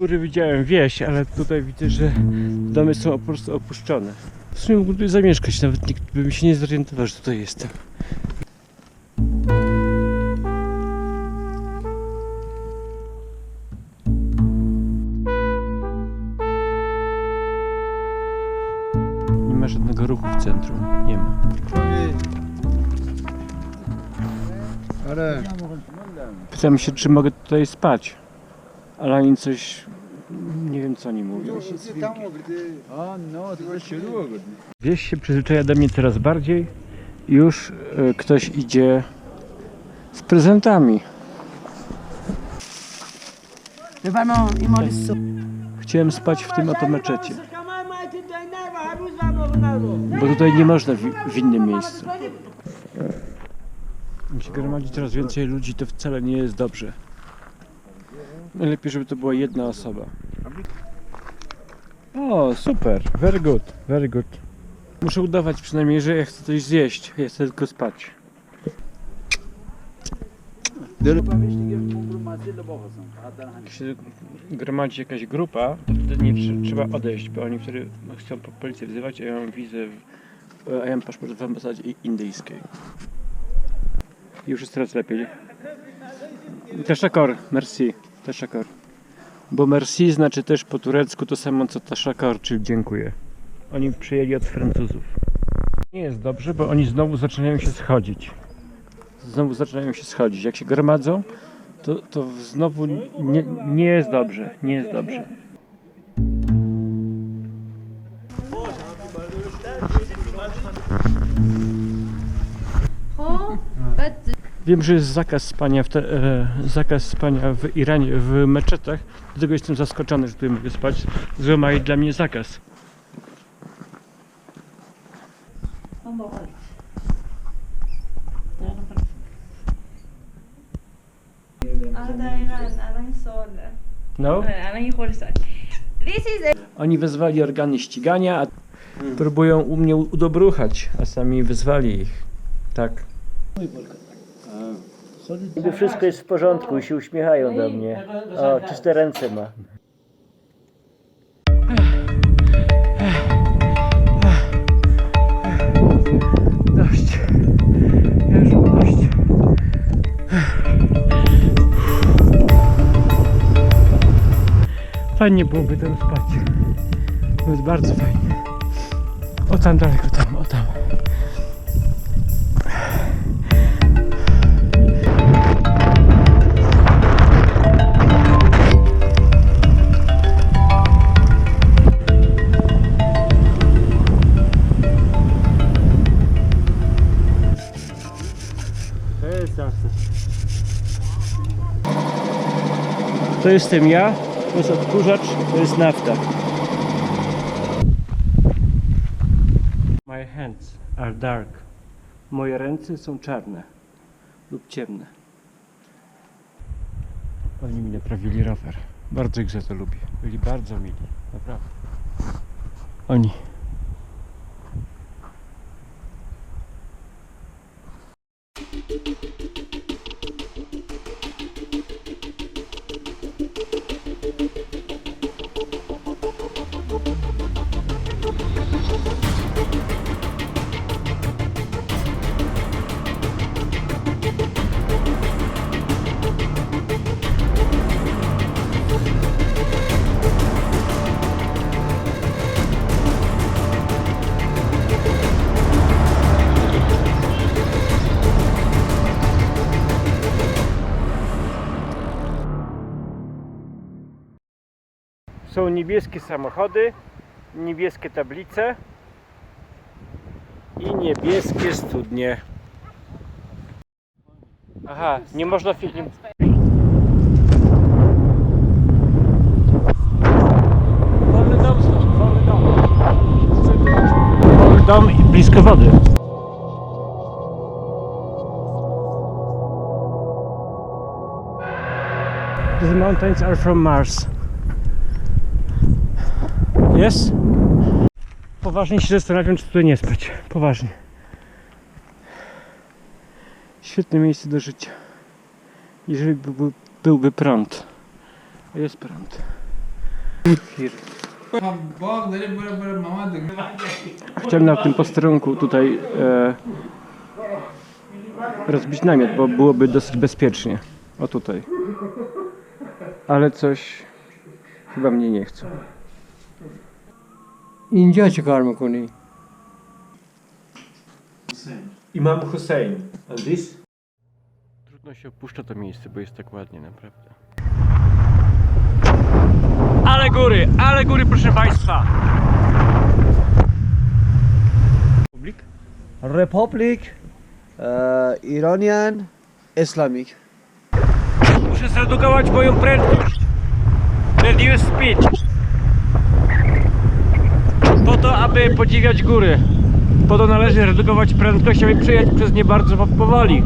góry widziałem wieś, ale tutaj widzę, że domy są po prostu opuszczone. W sumie mógłbym tutaj zamieszkać, nawet nikt by mi się nie zorientował, że tutaj jestem. Nie ma żadnego ruchu w centrum. Nie ma. Ale Pytam się, czy mogę tutaj spać. Ale oni coś... Nie wiem, co oni mówią. No. Wieś się przyzwyczaja do mnie coraz bardziej. Już e, ktoś idzie z prezentami. Chciałem spać w tym oto meczecie, bo tutaj nie można w, w innym miejscu. Jak się gromadzi coraz więcej ludzi, to wcale nie jest dobrze. Najlepiej, żeby to była jedna osoba. O, super, very good, very good. Muszę udawać przynajmniej, że ja chcę coś zjeść, ja chcę tylko spać. Jak się gromadzi jakaś grupa, to wtedy nie tr- trzeba odejść, bo oni wtedy chcą po policję wzywać, a ja mam wizę, w, a ja mam paszport w ambasadzie indyjskiej. Już jest coraz lepiej. Tashakor, merci, teszakar. Bo merci znaczy też po turecku to samo co taszakar, czyli dziękuję. Oni przyjęli od Francuzów. Nie jest dobrze, bo oni znowu zaczynają się schodzić. Znowu zaczynają się schodzić. Jak się gromadzą, to, to znowu nie, nie jest dobrze. Nie jest dobrze. O, Wiem, że jest zakaz spania w, te, e, zakaz spania w Iranie, w meczetach, dlatego jestem zaskoczony, że tutaj mogę spać. Złamali dla mnie zakaz. No? no? Oni wezwali organy ścigania, a próbują u mnie udobruchać, a sami wezwali ich. Tak. No Mój Niby wszystko jest w porządku i się uśmiechają do mnie. O, czyste ręce ma. Dość. Już dość. Fajnie byłoby tam spać. Jest bardzo fajnie. O tam daleko, To jestem ja, to jest odkurzacz, to jest nafta. My hands are dark. Moje ręce są czarne lub ciemne. Oni mi naprawili rower. Bardzo ich za to lubię. Byli bardzo mili, naprawdę. Oni. Są niebieskie samochody, niebieskie tablice i niebieskie studnie. Aha, nie można film. Wolny dom wolny dom. Wolny dom i blisko wody. The mountains are from Mars. Jest? Poważnie się zastanawiam, czy tutaj nie spać. Poważnie. Świetne miejsce do życia. Jeżeli by, był- byłby prąd. Jest prąd. Chciałem na tym posterunku tutaj e, rozbić namiot, bo byłoby dosyć bezpiecznie. O tutaj. Ale coś chyba mnie nie chce. اینجا چه کار میکنی؟ Imam Hussein. And this? Trudno się opuszcza to miejsce, bo jest tak ładnie naprawdę. Ale góry, ale góry proszę Państwa! Publik? Republic uh, Iranian Islamic. Muszę zredukować moją prędkość. Reduce speed. Po to, aby podziwiać góry. Po to należy redukować prędkość, aby przejechać przez nie bardzo po- powoli.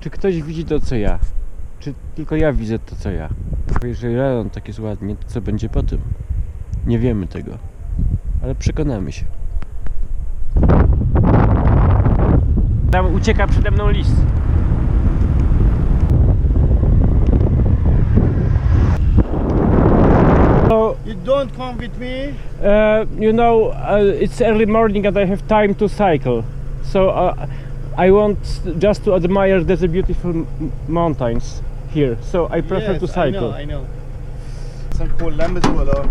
Czy ktoś widzi to, co ja? Czy tylko ja widzę to, co ja? Jeżeli rejon tak jest ładnie, to co będzie po tym? Nie wiemy tego. Ale przekonamy się. Tam ucieka przede mną lis. So, You don't come with me. uh, you know, uh, it's early morning and I have time to cycle. So uh, I want just to admire the beautiful m- mountains here. So I prefer to cycle. I know. Sen källan med båda.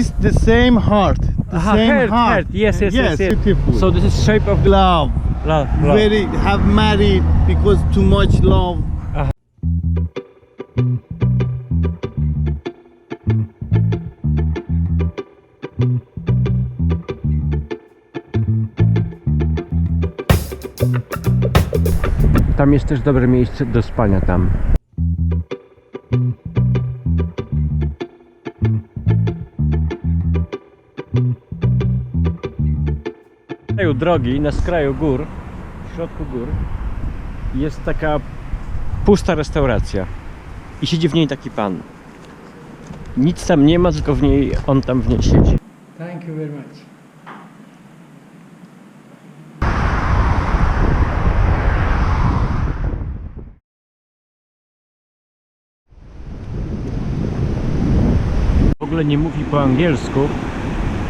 This the same heart. The Aha, same heart, heart. heart. Yes, yes, yes, yes. Beautiful. So this is shape of the love. love. love. Very have married because too much love. Uh-huh. Tam jest też dobre miejsce do spania tam. Drogi, na skraju gór, w środku gór jest taka pusta restauracja i siedzi w niej taki pan. Nic tam nie ma, tylko w niej, on tam w niej siedzi. Thank you very much. w ogóle nie mówi po angielsku.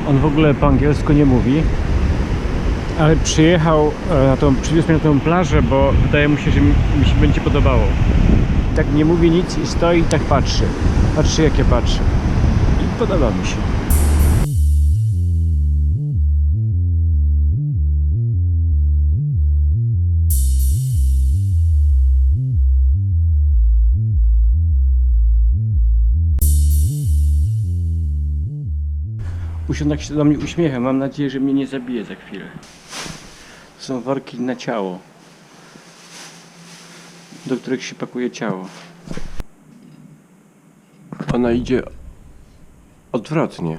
On w ogóle po angielsku nie mówi. Ale przyjechał e, na tą, przywiózł mnie na tą plażę, bo wydaje mu się, że mi, się będzie podobało. Tak nie mówi nic i stoi i tak patrzy. Patrzy jak ja patrzę. I podoba mi się. Usiądł tak się do mnie uśmiechem. Mam nadzieję, że mnie nie zabije za chwilę. Są worki na ciało, do których się pakuje ciało. Ona idzie odwrotnie.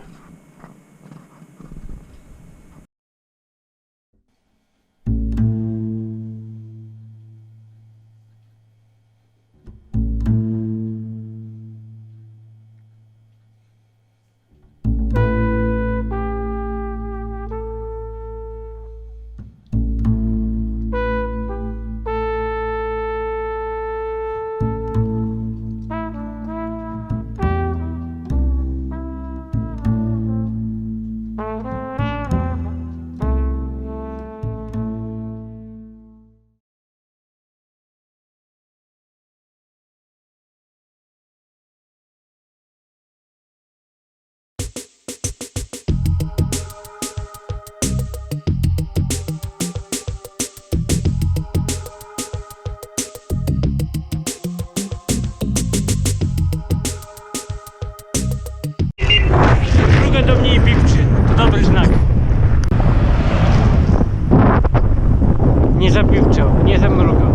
Nie zapiwczał, nie zamrugał.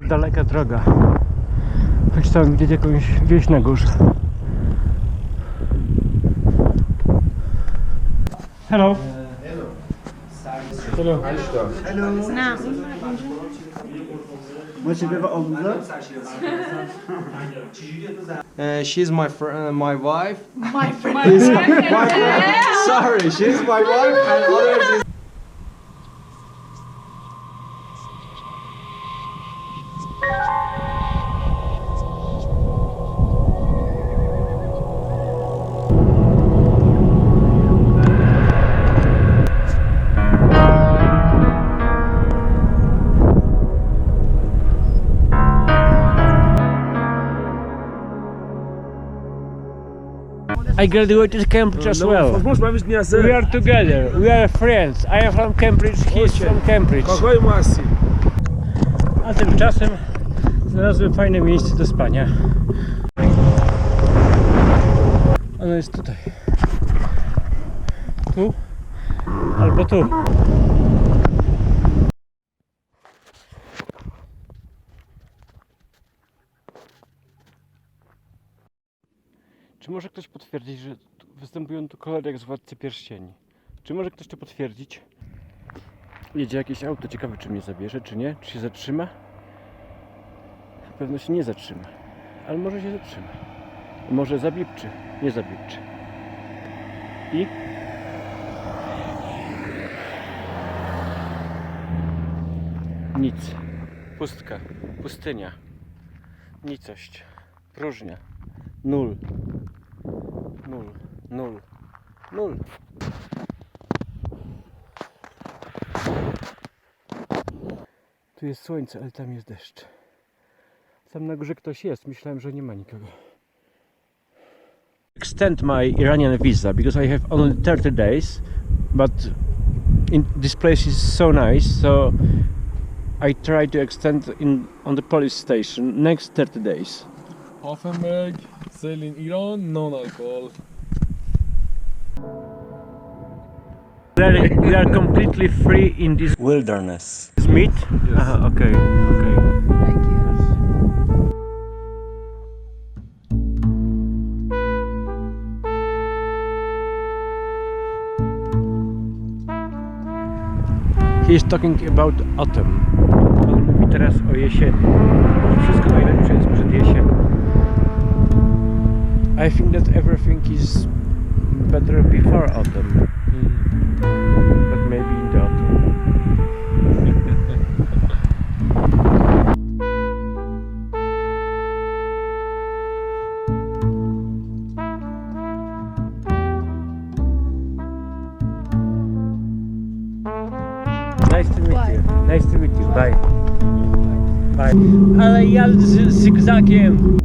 Daleka droga. Choć tam widzieć jakąś wieś na górze. Hello. Uh, she's my fr- uh, my wife. My friend. Sorry, she's my wife, and others is I graduated Cambridge as well. M'avais venu à We are together. We are friends. I am from Cambridge. He is from Cambridge. Kogo. A tymczasem znalazłem fajne miejsce do spania. Ono jest tutaj. Tu albo tu. Czy może ktoś potwierdzić, że występują tu kolory jak z Władcy Pierścieni? Czy może ktoś to potwierdzić? Jedzie jakieś auto, ciekawe czy mnie zabierze, czy nie? Czy się zatrzyma? Na pewno się nie zatrzyma, ale może się zatrzyma. Może zabiepczy, nie zabiepczy. I? Nic. Pustka. Pustynia. Nicość. Próżnia. Nul. Nul. Nul. Nul. Tu jest słońce, ale tam jest deszcz. Tam na górze ktoś jest. Myślałem, że nie ma nikogo. Extend my Iranian visa because I have only 30 days, but in, this place is so nice, so I try to extend in on the police station next 30 days. Hoffenberg, sell in Iran, non-alcohol. We are, we are completely free in this wilderness. meat. Aha, uh-huh, okay, okay. He is talking about autumn. On mówi teraz o jesieni. Że Wszystko najlepsze jest przed jesienią. I think that everything is better before autumn. But maybe in the autumn. Nice to meet you. Nice to meet you. Bye. Bye. Ale ja z zygzakiem.